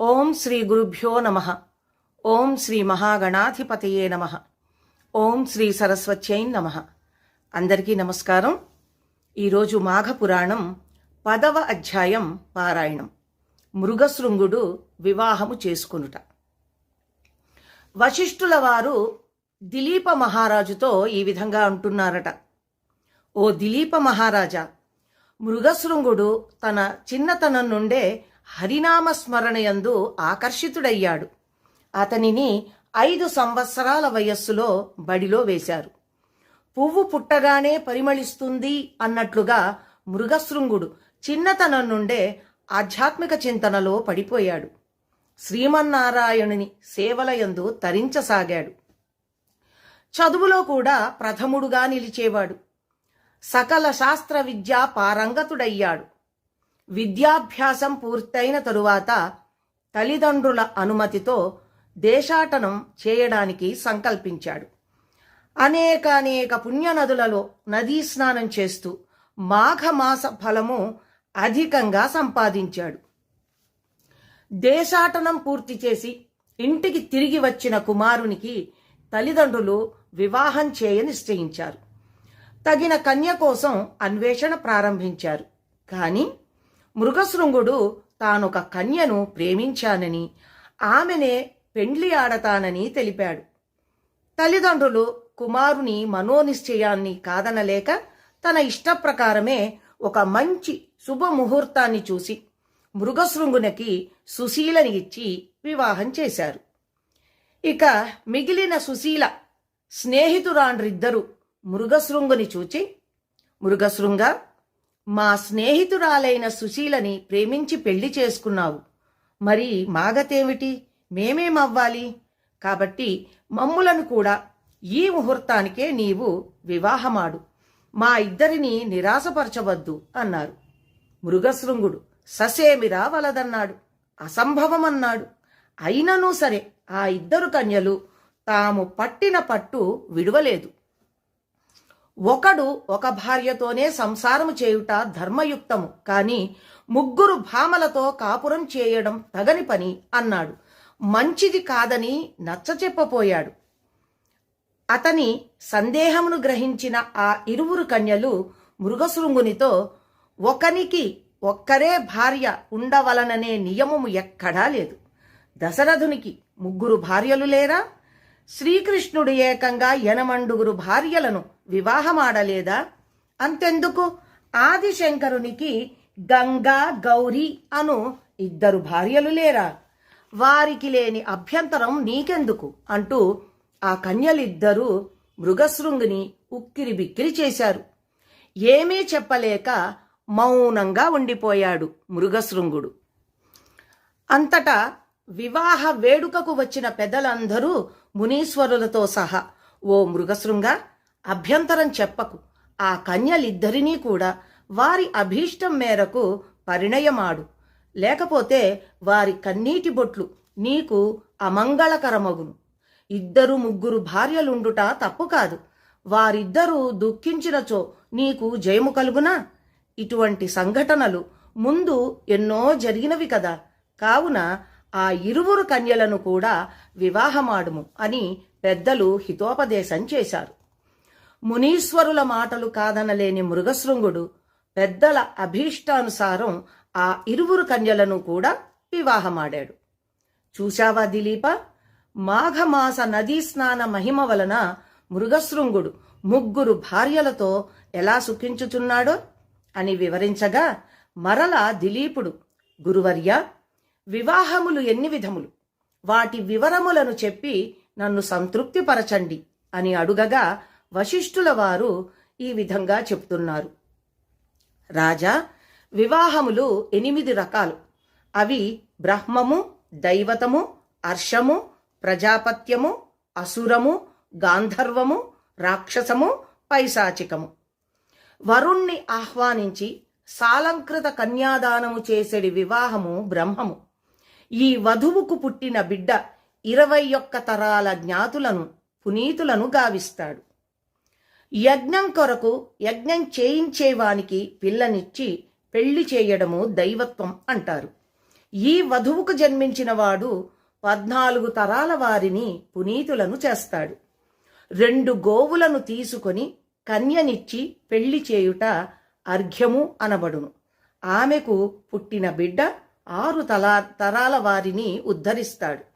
ఓం శ్రీ గురుభ్యో నమ. ఓం శ్రీ మహాగణాధిపతయే నమ. ఓం శ్రీ సరస్వత్యై నమ. అందరికీ నమస్కారం. ఈరోజు మాఘపురాణం పదవ అధ్యాయం పారాయణం. మృగశృంగుడు వివాహము చేసుకునుట. వశిష్ఠుల వారు దిలీప మహారాజుతో ఈ విధంగా అంటున్నారట. ఓ దిలీప మహారాజా మృగశృంగుడు తన చిన్నతనం నుండే హరినామ స్మరణయందు ఆకర్షితుడయ్యాడు. అతనిని ఐదు సంవత్సరాల వయస్సులో బడిలో వేశారు. పువ్వు పుట్టగానే పరిమళిస్తుంది అన్నట్లుగా మృగశృంగుడు చిన్నతనం నుండే ఆధ్యాత్మిక చింతనలో పడిపోయాడు. శ్రీమన్నారాయణుని సేవలయందు తరించసాగాడు. చదువులో కూడా ప్రథముడుగా నిలిచేవాడు. సకల శాస్త్ర విద్యా పారంగతుడయ్యాడు. విద్యాభ్యాసం పూర్తయిన తరువాత తల్లిదండ్రుల అనుమతితో దేశాటనం చేయడానికి సంకల్పించాడు. అనేక అనేక పుణ్యనదులలో నదీ స్నానం చేస్తూ మాఘమాస ఫలము అధికంగా సంపాదించాడు. దేశాటనం పూర్తి చేసి ఇంటికి తిరిగి వచ్చిన కుమారునికి తల్లిదండ్రులు వివాహం చేయ నిశ్చయించారు. తగిన కన్య కోసం అన్వేషణ ప్రారంభించారు. కానీ మృగశృంగుడు తానొక కన్యను ప్రేమించానని ఆమెనే పెండ్లి ఆడతానని తెలిపాడు. తల్లిదండ్రులు కుమారుని మనోనిశ్చయాన్ని కాదనలేక తన ఇష్టప్రకారమే ఒక మంచి శుభముహూర్తాన్ని చూసి మృగశృంగునికి సుశీలని ఇచ్చి వివాహం చేశారు. ఇక మిగిలిన సుశీల స్నేహితురాండ్రిద్దరూ మృగశృంగుని చూచి మృగశృంగ మా స్నేహితురాలైన సుశీలని ప్రేమించి పెళ్ళి చేసుకున్నావు. మరి మాగతేమిటి? మేమేమవ్వాలి? కాబట్టి మమ్ములను కూడా ఈ ముహూర్తానికే నీవు వివాహమాడు. మా ఇద్దరిని నిరాశపరచవద్దు అన్నారు. మృగశృంగుడు ససేమిరా వలదన్నాడు. అసంభవమన్నాడు. అయిననూ సరే ఆ ఇద్దరు కన్యలు తాము పట్టిన పట్టు విడువలేదు. ఒకడు ఒక భార్యతోనే సంసారము చేయుట ధర్మయుక్తము కాని ముగ్గురు భామలతో కాపురం చేయడం తగని పని అన్నాడు. మంచిది కాదని నచ్చచెప్పపోయాడు. అతని సందేహమును గ్రహించిన ఆ ఇరువురు కన్యలు మృగశృంగునితో ఒకనికి ఒక్కరే భార్య ఉండవలననే నియమము ఎక్కడా లేదు. దశరథునికి ముగ్గురు భార్యలు లేరా? శ్రీకృష్ణుడు ఏకంగా ఎనమండుగురు భార్యలను వివాహమాడలేదా? అంతెందుకు? ఆదిశంకరునికి గంగా గౌరీ అను ఇద్దరు భార్యలు లేరా? వారికి లేని అభ్యంతరం నీకెందుకు? అంటూ ఆ కన్యలిద్దరూ మృగశృంగుని ఉక్కిరి బిక్కిరి చేశారు. ఏమీ చెప్పలేక మౌనంగా ఉండిపోయాడు మృగశృంగుడు. అంతటా వివాహ వేడుకకు వచ్చిన పెద్దలందరూ మునీశ్వరులతో సహా ఓ మృగశృంగ అభ్యంతరం చెప్పకు. ఆ కన్యలిద్దరినీ కూడా వారి అభీష్టం మేరకు పరిణయమాడు. లేకపోతే వారి కన్నీటి బొట్లు నీకు అమంగళకరమగును. ఇద్దరు ముగ్గురు భార్యలుండుట తప్పు కాదు. వారిద్దరూ దుఃఖించినచో నీకు జయము కలుగునా? ఇటువంటి సంఘటనలు ముందు ఎన్నో జరిగినవి కదా. కావున ఆ ఇరువురు కన్యలను కూడా వివాహమాడుము అని పెద్దలు హితోపదేశం చేశారు. మునీశ్వరుల మాటలు కాదనలేని మృగశృంగుడు పెద్దల అభీష్టానుసారం ఆ ఇరువురు కన్యలను కూడా వివాహమాడాడు. చూశావా దిలీప? మాఘమాస నదీ స్నాన మహిమ వలన మృగశృంగుడు ముగ్గురు భార్యలతో ఎలా సుఖించుచున్నాడో అని వివరించగా మరల దిలీపుడు గురువర్య వివాహములు ఎన్ని విధములు? వాటి వివరములను చెప్పి నన్ను సంతృప్తిపరచండి అని అడుగగా వశిష్ఠుల వారు ఈ విధంగా చెప్తున్నారు. రాజా వివాహములు ఎనిమిది రకాలు. అవి బ్రహ్మము దైవతము అర్షము ప్రజాపత్యము అసురము గాంధర్వము రాక్షసము పైశాచికము. వరుణ్ణి ఆహ్వానించి సాలంకృత కన్యాదానము చేసేడి వివాహము బ్రహ్మము. ఈ వధువుకు పుట్టిన బిడ్డ ఇరవై ఒక్క తరాల జ్ఞాతులను పునీతులను గావిస్తాడు. యజ్ఞం కొరకు యజ్ఞం చేయించేవానికి పిల్లనిచ్చి పెళ్ళి చేయడము దైవత్వం అంటారు. ఈ వధువుకు జన్మించిన వాడు పద్నాలుగు తరాల వారిని పునీతులను చేస్తాడు. రెండు గోవులను తీసుకొని కన్యనిచ్చి పెళ్ళి చేయుట అర్ఘ్యము అనబడును. ఆమెకు పుట్టిన బిడ్డ ఆరు తలా తరాల వారిని ఉద్ధరిస్తాడు.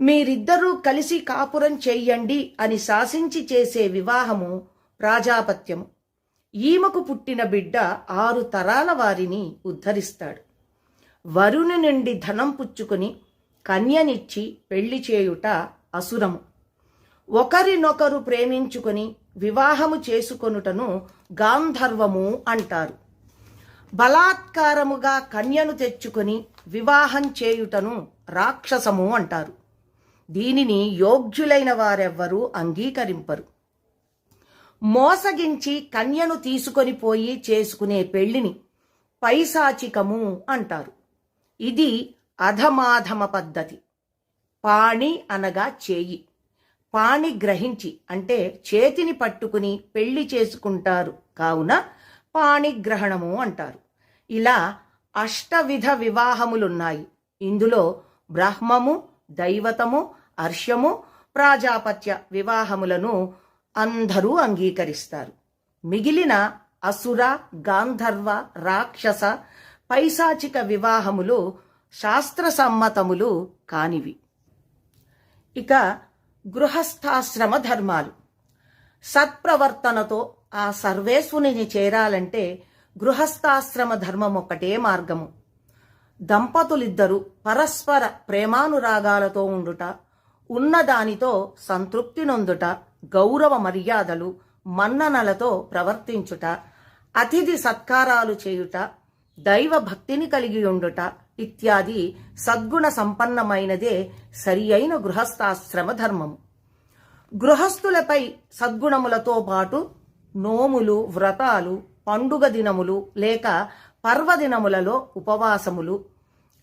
మీరిద్దరూ కలిసి కాపురం చెయ్యండి అని శాసించి చేసే వివాహము ప్రాజాపత్యము. ఈమెకు పుట్టిన బిడ్డ ఆరు తరాల వారిని ఉద్ధరిస్తాడు. వరుని నుండి ధనం పుచ్చుకొని కన్యనిచ్చి పెళ్ళి చేయుట అసురము. ఒకరినొకరు ప్రేమించుకొని వివాహము చేసుకొనుటను గాంధర్వము అంటారు. బలాత్కారముగా కన్యను తెచ్చుకొని వివాహం చేయుటను రాక్షసము అంటారు. దీనిని యోగ్యులైన వారెవ్వరూ అంగీకరింపరు. మోసగించి కన్యను తీసుకొని పోయి చేసుకునే పెళ్ళిని పైశాచికము అంటారు. ఇది అధమాధమ పద్ధతి. పాణి అనగా చేయి. పాణి గ్రహించి అంటే చేతిని పట్టుకుని పెళ్ళి చేసుకుంటారు. కావున పాణిగ్రహణము అంటారు. ఇలా అష్టవిధ వివాహములున్నాయి. ఇందులో బ్రహ్మము దైవతము అర్షము ప్రాజాపత్య వివాహములను అందరూ అంగీకరిస్తారు. మిగిలిన అసుర గాంధర్వ రాక్షస పైశాచిక వివాహములు శాస్త్రసమ్మతములు కానివి. ఇక గృహస్థాశ్రమ ధర్మాలు. సత్ప్రవర్తనతో ఆ సర్వేశ్వరుని చేరాలంటే గృహస్థాశ్రమ ధర్మం ఒకటే మార్గము. దంపతులిద్దరూ పరస్పర ప్రేమానురాగాలతో ఉండుట ఉన్నదానితో సంతృప్తి నొందుట గౌరవ మర్యాదలు మన్ననలతో ప్రవర్తించుట అతిథి సత్కారాలు చేయుట దైవ భక్తిని కలిగి ఉండుట ఇత్యాది సద్గుణ సంపన్నమైనదే సరి అయిన గృహస్థాశ్రమ ధర్మము. గృహస్థులపై సద్గుణములతో పాటు నోములు వ్రతాలు పండుగ దినములు లేక పర్వదినములలో ఉపవాసములు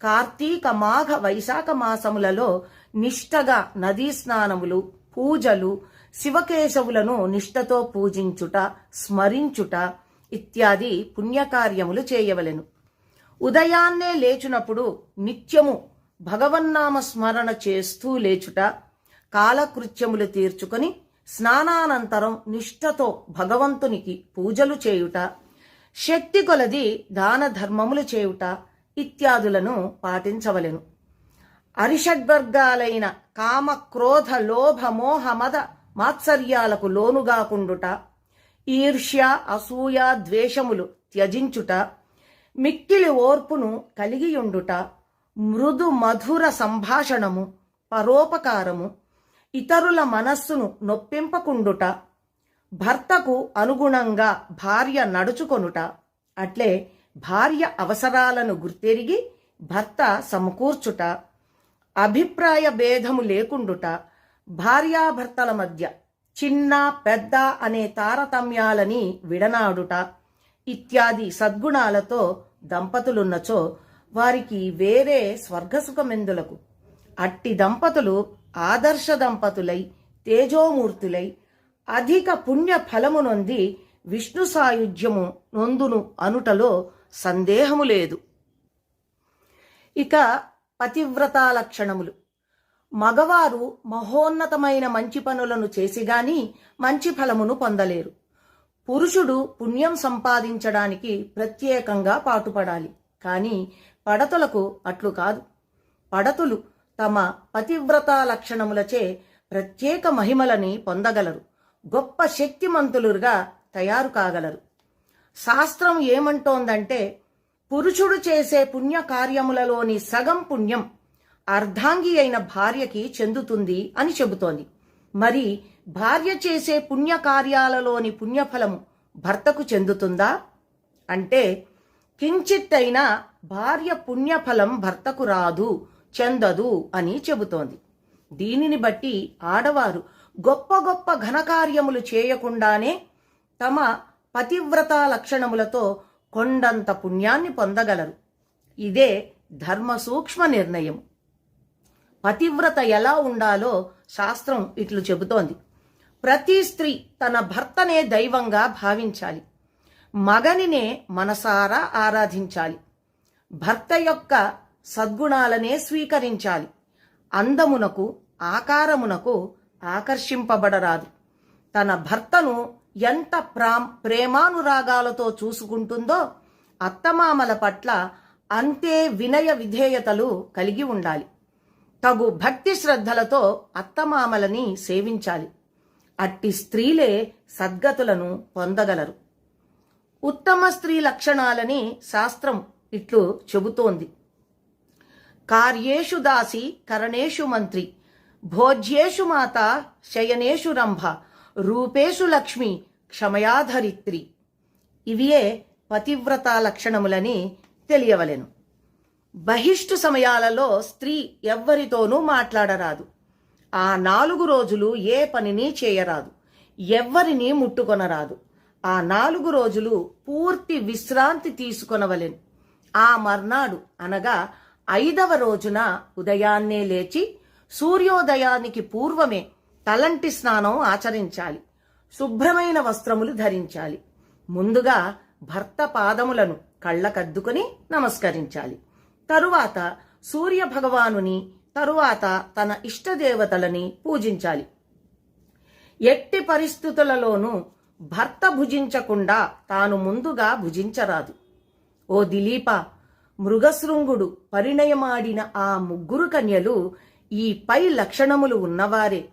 కార్తీక మాఘ వైశాఖ మాసములలో నిష్టగా నదీ స్నానములు పూజలు శివకేశవులను నిష్టతో పూజించుట స్మరించుట ఇత్యాది పుణ్యకార్యములు చేయవలెను. ఉదయాన్నే లేచునప్పుడు నిత్యము భగవన్నామ స్మరణ చేస్తూ లేచుట కాలకృత్యములు తీర్చుకొని స్నానానంతరం నిష్ఠతో భగవంతునికి పూజలు చేయుట శక్తి కొలది దాన ధర్మములు చేయుట ఇత్యాదులను పాటించవలెను. అరిషడ్వర్గాలైన కామ క్రోధ లోభ మోహ మద మాత్సర్యాలకు లోనుగాకుండుట ఈర్ష్య అసూయ ద్వేషములు త్యజించుట మిక్కిలి ఓర్పును కలిగియుండుట మృదు మధుర సంభాషణము పరోపకారము ఇతరుల మనస్సును నొప్పింపకుండుట భర్తకు అనుగుణంగా భార్య నడుచుకొనుట అట్లే భార్య అవసరాలను గుర్తెరిగి భర్త సమకూర్చుట అభిప్రాయ భేదము లేకుండుట భార్యాభర్తల మధ్య చిన్న పెద్ద అనే తారతమ్యాలని విడనాడుట ఇత్యాది సద్గుణాలతో దంపతులున్నచో వారికి వేరే స్వర్గసుఖమెందులకు. అట్టి దంపతులు ఆదర్శ దంపతులై తేజోమూర్తులై అధిక పుణ్య ఫలము నొంది విష్ణు సాయుధ్యము నొందును అనుటలో సందేహము లేదు. ఇక పతివ్రత లక్షణములు. మగవారు మహోన్నతమైన మంచి పనులను చేసిగాని మంచి ఫలమును పొందలేరు. పురుషుడు పుణ్యం సంపాదించడానికి ప్రత్యేకంగా పాటుపడాలి. కానీ పడతులకు అట్లు కాదు. పడతులు తమ పతివ్రత లక్షణములచే ప్రత్యేక మహిమలని పొందగలరు. గొప్ప శక్తిమంతులుగా తయారు కాగలరు. శాస్త్రం ఏమంటోందంటే పురుషుడు చేసే పుణ్య కార్యములలోని సగం పుణ్యం అర్ధాంగి అయిన భార్యకి చెందుతుంది అని చెబుతోంది. మరి భార్య చేసే పుణ్య కార్యాలలోని పుణ్యఫలము భర్తకు చెందుతుందా? అంటే కించిత్తైనా భార్య పుణ్యఫలం భర్తకు రాదు చెందదు అని చెబుతోంది. దీనిని బట్టి ఆడవారు గొప్ప గొప్ప ఘనకార్యములు చేయకుండానే తమ పతివ్రత లక్షణములతో కొండంత పుణ్యాన్ని పొందగలరు. ఇదే ధర్మ సూక్ష్మ నిర్ణయం. పతివ్రత ఎలా ఉండాలో శాస్త్రం ఇట్లు చెబుతోంది. ప్రతి స్త్రీ తన భర్తనే దైవంగా భావించాలి. మగనినే మనసారా ఆరాధించాలి. భర్త యొక్క సద్గుణాలనే స్వీకరించాలి. అందమునకు ఆకారమునకు ఆకర్షింపబడరాదు. తన భర్తను ఎంత ప్రా ప్రేమానురాగాలతో చూసుకుంటుందో అత్తమామల పట్ల అంతే వినయ విధేయతలు కలిగి ఉండాలి. తగు భక్తి శ్రద్ధలతో అత్తమామలని సేవించాలి. అట్టి స్త్రీలే సద్గతులను పొందగలరు. ఉత్తమ స్త్రీ లక్షణాలని శాస్త్రం ఇట్లు చెబుతోంది. కార్యేషు దాసి కరణేషు మంత్రి భోజ్యేషు మాత శయనేషు రంభ రూపేషు లక్ష్మి క్షమయాధరిత్రి. ఇవియే పతివ్రత లక్షణములని తెలియవలెను. బహిష్టు సమయాలలో స్త్రీ ఎవ్వరితోనూ మాట్లాడరాదు. ఆ నాలుగు రోజులు ఏ పనిని చేయరాదు. ఎవ్వరిని ముట్టుకొనరాదు. ఆ నాలుగు రోజులు పూర్తి విశ్రాంతి తీసుకొనవలెను. ఆ మర్నాడు అనగా ఐదవ రోజున ఉదయాన్నే లేచి సూర్యోదయానికి పూర్వమే తలంటి స్నానం ఆచరించాలి. శుభ్రమైన వస్త్రములు ధరించాలి. ముందుగా భర్త పాదములను కళ్ళకద్దుకొని నమస్కరించాలి. తరువాత సూర్య భగవానుని తరువాత తన ఇష్టదేవతలని పూజించాలి. ఎట్టి పరిస్థితులలోనూ భర్త భుజించకుండా తాను ముందుగా భుజించరాదు. ఓ దిలీప మృగశృంగుడు పరిణయమాడిన ఆ ముగ్గురు కన్యలు ఈ పై లక్షణములు ఉన్నవారే.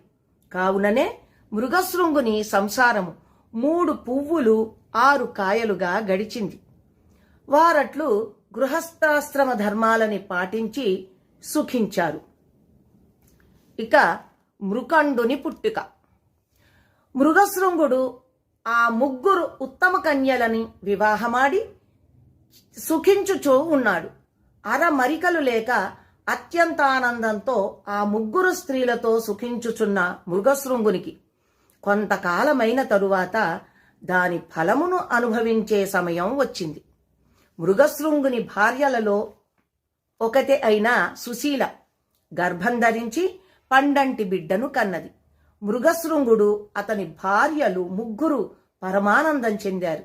కావుననే మృగశృంగుని సంసారము మూడు పువ్వులు ఆరు కాయలుగా గడిచింది. వారట్లు గృహస్థాశ్రమ ధర్మాలని పాటించి సుఖించారు. ఇక మృకండుని పుట్టుక. మృగశృంగుడు ఆ ముగ్గురు ఉత్తమ కన్యలని వివాహమాడి సుఖించుచూ ఉన్నాడు. అర మరికలు లేక అత్యంత ఆనందంతో ఆ ముగ్గురు స్త్రీలతో సుఖించుచున్న మృగశృంగునికి కొంతకాలమైన తరువాత దాని ఫలమును అనుభవించే సమయం వచ్చింది. మృగశృంగుని భార్యలలో ఒకతే అయిన సుశీల గర్భం ధరించి పండంటి బిడ్డను కన్నది. మృగశృంగుడు అతని భార్యలు ముగ్గురు పరమానందం చెందారు.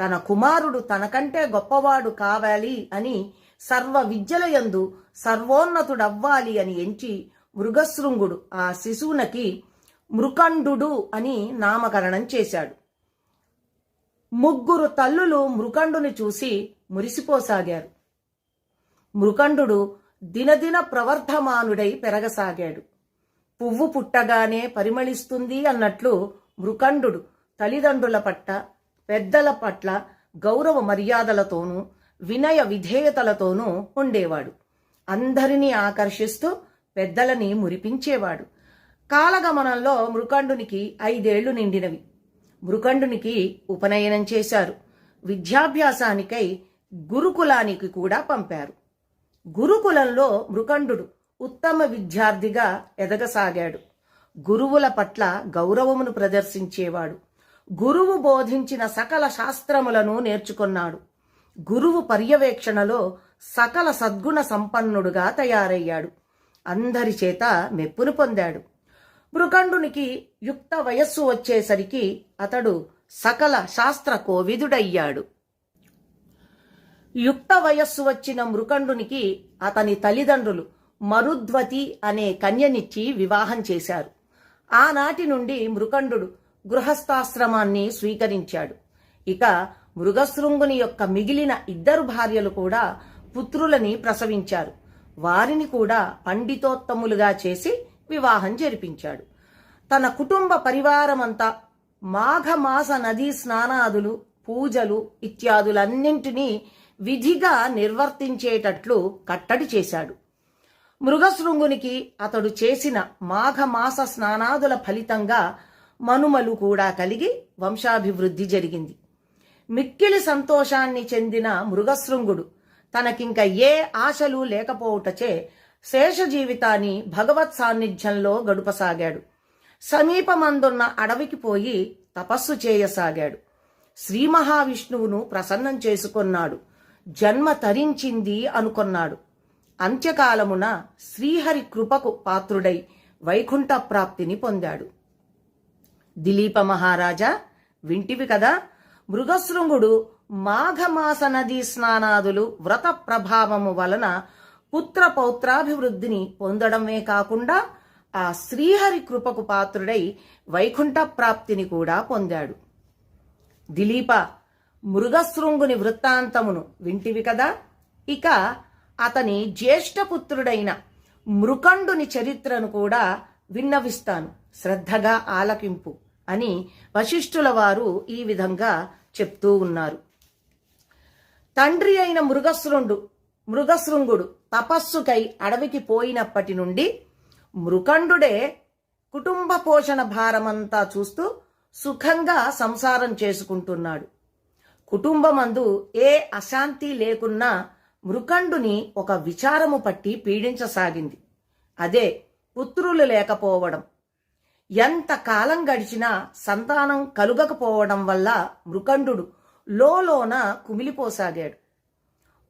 తన కుమారుడు తనకంటే గొప్పవాడు కావాలి అని సర్వ విద్యలయందు సర్వోన్నతుడవ్వాలి అని ఎంచి మృగశృంగుడు ఆ శిశువునకి మృకండు అని నామకరణం చేశాడు. ముగ్గురు తల్లులు మృకండుని చూసి మురిసిపోసాగారు. మృకండు దినదిన ప్రవర్ధమానుడై పెరగసాగాడు. పువ్వు పుట్టగానే పరిమళిస్తుంది అన్నట్లు మృకండు తల్లిదండ్రుల పట్ల పెద్దల పట్ల గౌరవ మర్యాదలతోనూ వినయ విధేయతలతోనూ ఉండేవాడు. అందరినీ ఆకర్షిస్తూ పెద్దలని మురిపించేవాడు. కాలగమనంలో మృకండునికి ఐదేళ్ళు నిండినవి. మృకండునికి ఉపనయనం చేశారు. విద్యాభ్యాసానికై గురుకులానికి కూడా పంపారు. గురుకులంలో మృకండు ఉత్తమ విద్యార్థిగా ఎదగసాగాడు. గురువుల పట్ల గౌరవమును ప్రదర్శించేవాడు. గురువు బోధించిన సకల శాస్త్రములను నేర్చుకున్నాడు. గురువు పర్యవేక్షణలో సకల సద్గుణ సంపన్నుడుగా తయారయ్యాడు. అందరి చేత మెప్పును పొందాడు. మృకండునికి యుక్త వయస్సు వచ్చేసరికి అతడు సకల శాస్త్ర కోవిదుడయ్యాడు. యుక్త వయస్సు వచ్చిన మృకండునికి అతని తల్లిదండ్రులు మరుద్వతి అనే కన్యనిచ్చి వివాహం చేశారు. ఆనాటి నుండి మృకండు గృహస్థాశ్రమాన్ని స్వీకరించాడు. ఇక మృగశృంగుని యొక్క మిగిలిన ఇద్దరు భార్యలు కూడా పుత్రులని ప్రసవించారు. వారిని కూడా పండితోత్తములుగా చేసి వివాహం జరిపించాడు. తన కుటుంబ పరివారమంతా మాఘమాస నదీ స్నానాదులు పూజలు ఇత్యాదులన్నింటినీ విధిగా నిర్వర్తించేటట్లు కట్టడి చేశాడు. మృగశృంగునికి అతడు చేసిన మాఘమాస స్నానాదుల ఫలితంగా మనుమలు కూడా కలిగి వంశాభివృద్ధి జరిగింది. మిక్కిలి సంతోషాన్ని చెందిన మృగశృంగుడు. తనకింక ఏ ఆశలు లేకపోవుటచే శేష జీవితాన్ని భగవత్ సాన్నిధ్యంలో గడుపసాగాడు. సమీపమందున్న అడవికి పోయి తపస్సు చేయసాగాడు. శ్రీ మహావిష్ణువును ప్రసన్నం చేసుకొన్నాడు. జన్మ తరించింది అనుకొన్నాడు. అంత్యకాలమున శ్రీహరి కృపకు పాత్రుడై వైకుంఠ ప్రాప్తిని పొందాడు. దిలీప మహారాజా వింటివి కదా? మృగశృంగుడు మాఘమాస నదీ స్నానాదులు వ్రత ప్రభావము వలన పుత్ర పౌత్రాభివృద్ధిని పొందడమే కాకుండా ఆ శ్రీహరి కృపకు పాత్రుడై వైకుంఠ ప్రాప్తిని కూడా పొందాడు. దిలీప మృగశృంగుని వృత్తాంతమును వింటివి కదా? ఇక అతని జ్యేష్ఠపుత్రుడైన మృకండుని చరిత్రను కూడా విన్నవిస్తాను. శ్రద్ధగా ఆలకింపు. అని వశిష్ఠుల వారు ఈ విధంగా చెప్తూ ఉన్నారు. తండ్రి అయిన మృగశృండు మృగశృంగుడు తపస్సుకై అడవికి పోయినప్పటి నుండి మృకండుడే కుటుంబ పోషణ భారమంతా చూస్తూ సుఖంగా సంసారం చేసుకుంటున్నాడు. కుటుంబమందు ఏ అశాంతి లేకున్నా మృకండుని ఒక విచారము పట్టి పీడించసాగింది. అదే పుత్రులు లేకపోవడం. ఎంత కాలం గడిచినా సంతానం కలుగకపోవడం వల్ల మృకండు లోలోన కుమిలిపోసాగాడు.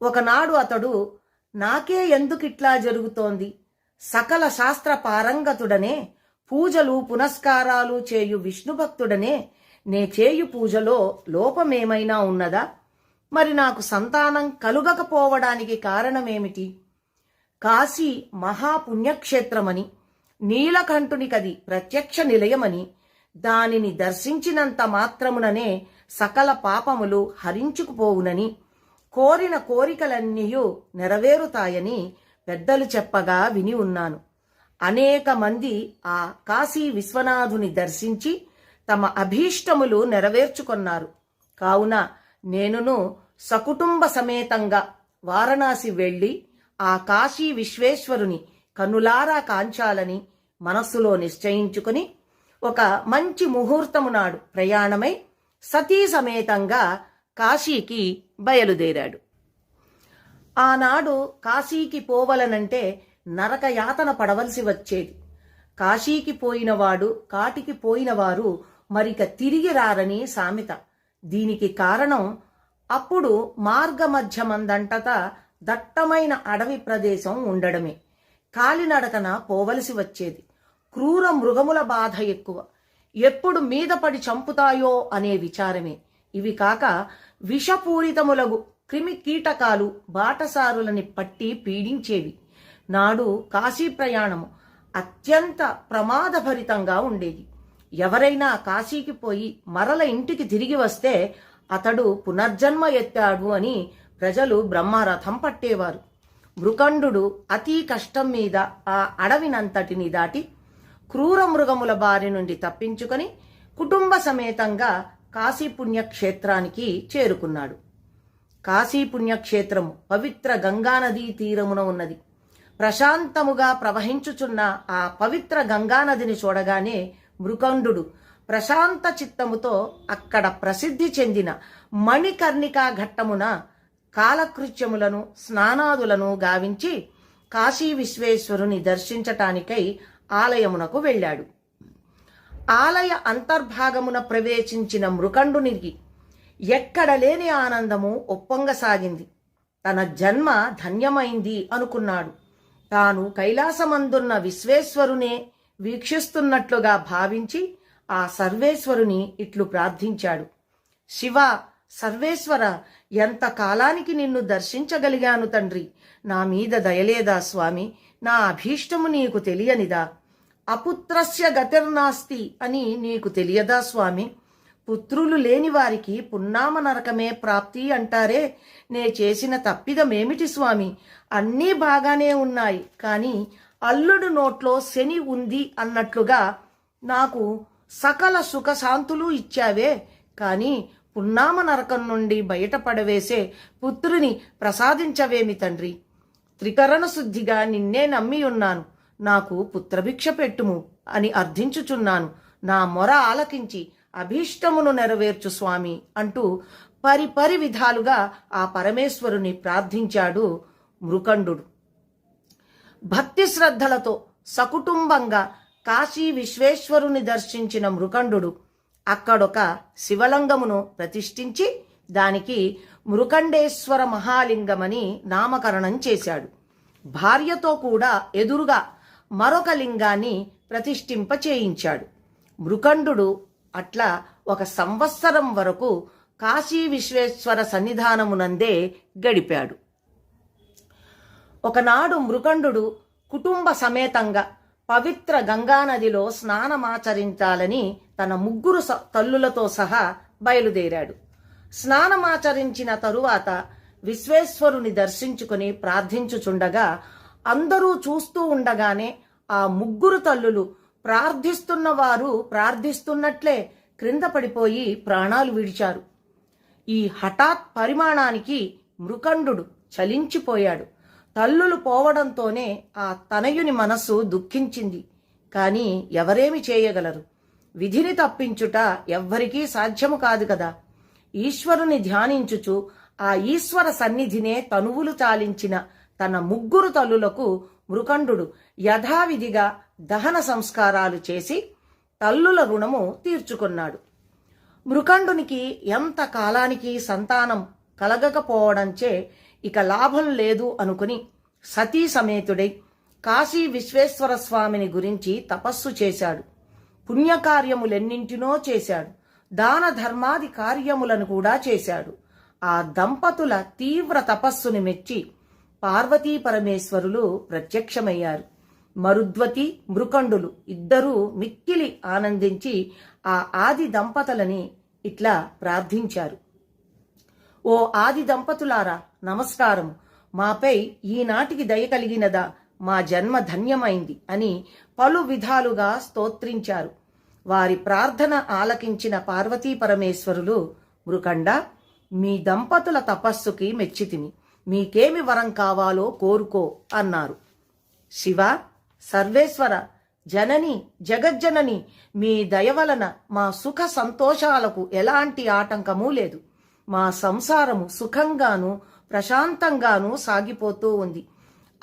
ఒకనాడు అతడు నాకే ఎందుకిట్లా జరుగుతోంది? సకల శాస్త్ర పారంగతుడనే పూజలు పునస్కారాలు చేయు విష్ణుభక్తుడనే నే చేయు పూజలో లోపమేమైనా ఉన్నదా? మరి నాకు సంతానం కలుగకపోవడానికి కారణమేమిటి? కాశీ మహాపుణ్యక్షేత్రమని నీలకంఠునికది ప్రత్యక్ష నిలయమని దానిని దర్శించినంత మాత్రముననే సకల పాపములు హరించుకుపోవునని కోరిన కోరికలన్నీయు నెరవేరుతాయని పెద్దలు చెప్పగా విని ఉన్నాను. అనేక మంది ఆ కాశీ విశ్వనాథుని దర్శించి తమ అభీష్టములు నెరవేర్చుకొన్నారు. కావున నేనును సకుటుంబ సమేతంగా వారణాసి వెళ్ళి ఆ కాశీ విశ్వేశ్వరుని కనులారా కాంచాలని మనస్సులో నిశ్చయించుకుని ఒక మంచి ముహూర్తము నాడు ప్రయాణమై సతీ సమేతంగా కాశీకి బయలుదేరాడు. ఆనాడు కాశీకి పోవలనంటే నరకయాతన పడవలసి వచ్చేది. కాశీకి పోయినవాడు కాటికి పోయినవారు మరిక తిరిగి రారని సామెత. దీనికి కారణం అప్పుడు మార్గమధ్యమందంటత దట్టమైన అడవి ప్రదేశం ఉండడమే. కాలినడకన పోవలసి వచ్చేది. క్రూర మృగముల బాధ ఎక్కువ. ఎప్పుడు మీద పడి చంపుతాయో అనే విచారమే. ఇవి కాక విషపూరితములగు క్రిమి కీటకాలు బాటసారులని పట్టి పీడించేవి. నాడు కాశీ ప్రయాణము అత్యంత ప్రమాదభరితంగా ఉండేది. ఎవరైనా కాశీకి పోయి మరల ఇంటికి తిరిగి వస్తే అతడు పునర్జన్మ ఎత్తాడు అని ప్రజలు బ్రహ్మరథం పట్టేవారు. మృకండు అతి కష్టం మీద ఆ అడవినంతటిని దాటి క్రూర మృగముల బారి నుండి తప్పించుకొని కుటుంబ సమేతంగా కాశీ పుణ్యక్షేత్రానికి చేరుకున్నాడు. కాశీ పుణ్యక్షేత్రము పవిత్ర గంగానదీ తీరమున ఉన్నది. ప్రశాంతముగా ప్రవహించుచున్న ఆ పవిత్ర గంగానదిని చూడగానే మృకండు ప్రశాంత చిత్తముతో అక్కడ ప్రసిద్ధి చెందిన మణికర్ణికా ఘట్టమున కాలకృత్యములను స్నానాదులను గావించి కాశీ విశ్వేశ్వరుని దర్శించటానికై ఆలయమునకు వెళ్ళాడు. ఆలయ అంతర్భాగమున ప్రవేశించిన మృకండునికి ఎక్కడ లేని ఆనందము ఒప్పొంగసాగింది. తన జన్మ ధన్యమైంది అనుకున్నాడు. తాను కైలాసమందున్న విశ్వేశ్వరునే వీక్షిస్తున్నట్లుగా భావించి ఆ సర్వేశ్వరుని ఇట్లు ప్రార్థించాడు. శివ సర్వేశ్వర ఎంత కాలానికి నిన్ను దర్శించగలిగాను తండ్రి? నా మీద దయలేదా స్వామి? నా అభీష్టము నీకు తెలియనిదా? అపుత్రస్య గతిర్నాస్తి అని నీకు తెలియదా స్వామి? పుత్రులు లేని వారికి పున్నామ నరకమే ప్రాప్తి అంటారే? నే చేసిన తప్పిదమేమిటి స్వామి? అన్నీ బాగానే ఉన్నాయి కానీ అల్లుడు నోట్లో శని ఉంది అన్నట్లుగా నాకు సకల సుఖశాంతులు ఇచ్చావే కానీ పున్నామ నరకం నుండి బయటపడవేసే పుత్రుని ప్రసాదించవేమి తండ్రి? త్రికరణ శుద్ధిగా నిన్నే నమ్మి ఉన్నాను నాకు పుత్రభిక్ష పెట్టుము అని అర్థించుచున్నాను. నా మొర ఆలకించి అభీష్టమును నెరవేర్చు స్వామి అంటూ పరిపరి విధాలుగా ఆ పరమేశ్వరుని ప్రార్థించాడు మృకండు. భక్తి శ్రద్ధలతో సకుటుంబంగా కాశీ విశ్వేశ్వరుని దర్శించిన మృకండు అక్కడొక శివలింగమును ప్రతిష్ఠించి దానికి మృకండేశ్వర మహాలింగమని నామకరణం చేశాడు. భార్యతో కూడా ఎదురుగా మరొక లింగాన్ని ప్రతిష్ఠింప చేయించాడు. మృకండు అట్లా ఒక సంవత్సరం వరకు కాశీ విశ్వేశ్వర సన్నిధానమునందే గడిపాడు. ఒకనాడు మృకండు కుటుంబ సమేతంగా పవిత్ర గంగానదిలో స్నానమాచరించాలని తన ముగ్గురు స- తల్లులతో సహా బయలుదేరాడు. స్నానమాచరించిన తరువాత విశ్వేశ్వరుని దర్శించుకుని ప్రార్థించుచుండగా అందరూ చూస్తూ ఉండగానే ఆ ముగ్గురు తల్లులు ప్రార్థిస్తున్న వారు ప్రార్థిస్తున్నట్లే క్రింద పడిపోయి ప్రాణాలు విడిచారు. ఈ హఠాత్ పరిమాణానికి మృకండు చలించిపోయాడు. తల్లులు పోవడంతోనే ఆ తనయుని మనస్సు దుఃఖించింది. కానీ ఎవరేమి చేయగలరు? విధిని తప్పించుట ఎవ్వరికీ సాధ్యము కాదు కదా. ఈశ్వరుని ధ్యానించుచు ఆ ఈశ్వర సన్నిధినే తనువులు చాలించిన తన ముగ్గురు తల్లులకు మృకండు యథావిధిగా దహన సంస్కారాలు చేసి తల్లుల రుణము తీర్చుకున్నాడు. మృకండునికి ఎంత కాలానికి సంతానం కలగకపోవడంచే ఇక లాభం లేదు అనుకుని సతీ సమేతుడై కాశీ విశ్వేశ్వర స్వామిని గురించి తపస్సు చేశాడు. పుణ్యకార్యములెన్నింటినో చేశాడు. దాన ధర్మాది కార్యములను కూడా చేశాడు. ఆ దంపతుల తీవ్ర తపస్సుని మెచ్చి పార్వతీ పరమేశ్వరులు ప్రత్యక్షమయ్యారు. మరుద్వతి మృకండులు ఇద్దరూ మిక్కిలి ఆనందించి ఆ ఆది దంపతులని ఇట్లా ప్రార్థించారు. ఓ ఆది దంపతులారా నమస్కారం మాపై ఈనాటికి దయ కలిగినదా? మా జన్మ ధన్యమైంది అని పలు విధాలుగా స్తోత్రించారు. వారి ప్రార్థన ఆలకించిన పార్వతీ పరమేశ్వరులు మృకండ మీ దంపతుల తపస్సుకి మెచ్చితిని మీకేమి వరం కావాలో కోరుకో అన్నారు. శివ సర్వేశ్వర జనని జగజ్జనని మీ దయ వలన మా సుఖ సంతోషాలకు ఎలాంటి ఆటంకమూ లేదు. మా సంసారము సుఖంగాను ప్రశాంతంగానూ సాగిపోతూ ఉంది.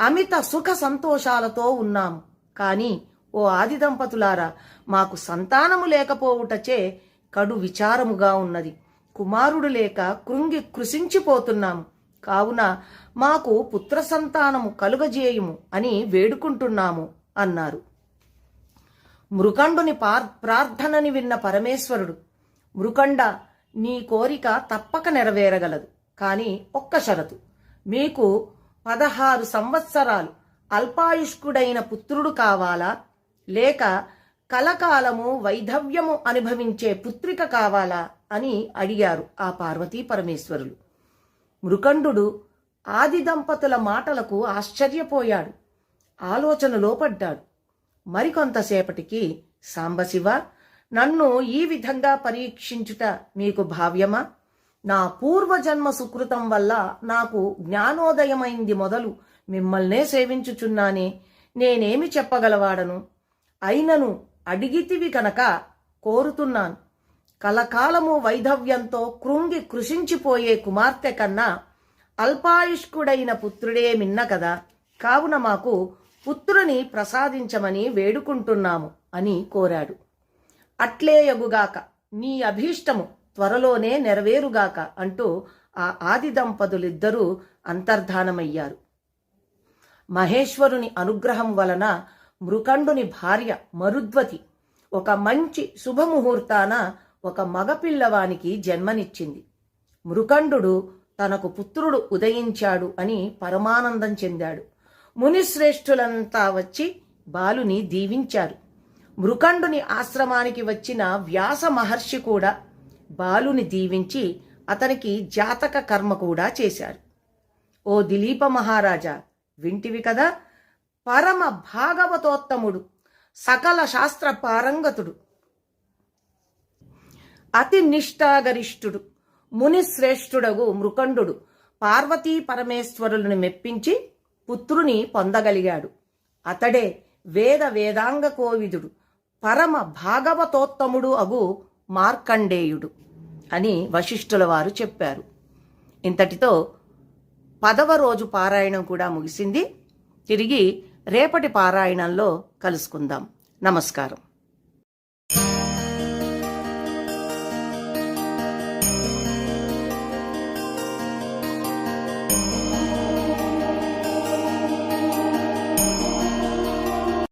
అమిత సుఖ సంతోషాలతో ఉన్నాము. కానీ ఓ ఆది దంపతులారా మాకు సంతానము లేకపోవుటచే కడు విచారముగా ఉన్నది. కుమారుడు లేక కృంగి కృషించిపోతున్నాము కావున మాకు పుత్ర సంతానము కలుగజేయుము అని వేడుకుంటున్నాము అన్నారు. మృకండుని ప్రార్థనని విన్న పరమేశ్వరుడు మృకండ నీ కోరిక తప్పక నెరవేరగలదు. కానీ ఒక్క షరతు. మీకు పదహారు సంవత్సరాలు అల్పాయుష్కుడైన పుత్రుడు కావాలా? లేక కలకాలము వైధవ్యము అనుభవించే పుత్రిక కావాలా? అని అడిగారు ఆ పార్వతీ పరమేశ్వరులు. మృకండు ఆది దంపతుల మాటలకు ఆశ్చర్యపోయాడు. ఆలోచనలో పడ్డాడు. మరికొంతసేపటికి సాంబశివ నన్ను ఈ విధంగా పరీక్షించుట మీకు భావ్యమా? నా పూర్వజన్మ సుకృతం వల్ల నాకు జ్ఞానోదయమైంది మొదలు మిమ్మల్నే సేవించుచున్నానే. నేనేమి చెప్పగలవాడను? అయినను అడిగితివి కనుక కోరుతున్నాను. కలకాలము వైధవ్యంతో కృంగి కృషించిపోయే కుమార్తె కన్నా అల్పాయుష్కుడైన పుత్రుడే మిన్న కదా. కావున మాకు పుత్రుని ప్రసాదించమని వేడుకుంటున్నాము అని కోరాడు. అట్లేయగుగాక నీ అభీష్టము త్వరలోనే నెరవేరుగాక అంటూ ఆ ఆది దంపతులిద్దరూ అంతర్ధానమయ్యారు. మహేశ్వరుని అనుగ్రహం వలన మృకండుని భార్య మరుద్వతి ఒక మంచి శుభముహూర్తాన ఒక మగపిల్లవానికి జన్మనిచ్చింది. మృకండు తనకు పుత్రుడు ఉదయించాడు అని పరమానందం చెందాడు. మునిశ్రేష్ఠులంతా వచ్చి బాలుని దీవించారు. మృకండుని ఆశ్రమానికి వచ్చిన వ్యాస మహర్షి కూడా బాలుని దీవించి అతనికి జాతక కర్మ కూడా చేశారు ఓ దిలీప మహారాజా వింటివి కదా? పరమ భాగవతోత్తముడు సకల శాస్త్ర పారంగతుడు అతి నిష్ఠాగరిష్ఠుడు మునిశ్రేష్ఠుడగు మృకండు పార్వతీ పరమేశ్వరులను మెప్పించి పుత్రుని పొందగలిగాడు. అతడే వేద వేదాంగ కోవిదుడు పరమ భాగవతోత్తముడు అగు మార్కండేయుడు అని వశిష్ఠుల వారు చెప్పారు. ఇంతటితో పదవ రోజు పారాయణం కూడా ముగిసింది. తిరిగి రేపటి పారాయణంలో కలుసుకుందాం. నమస్కారం.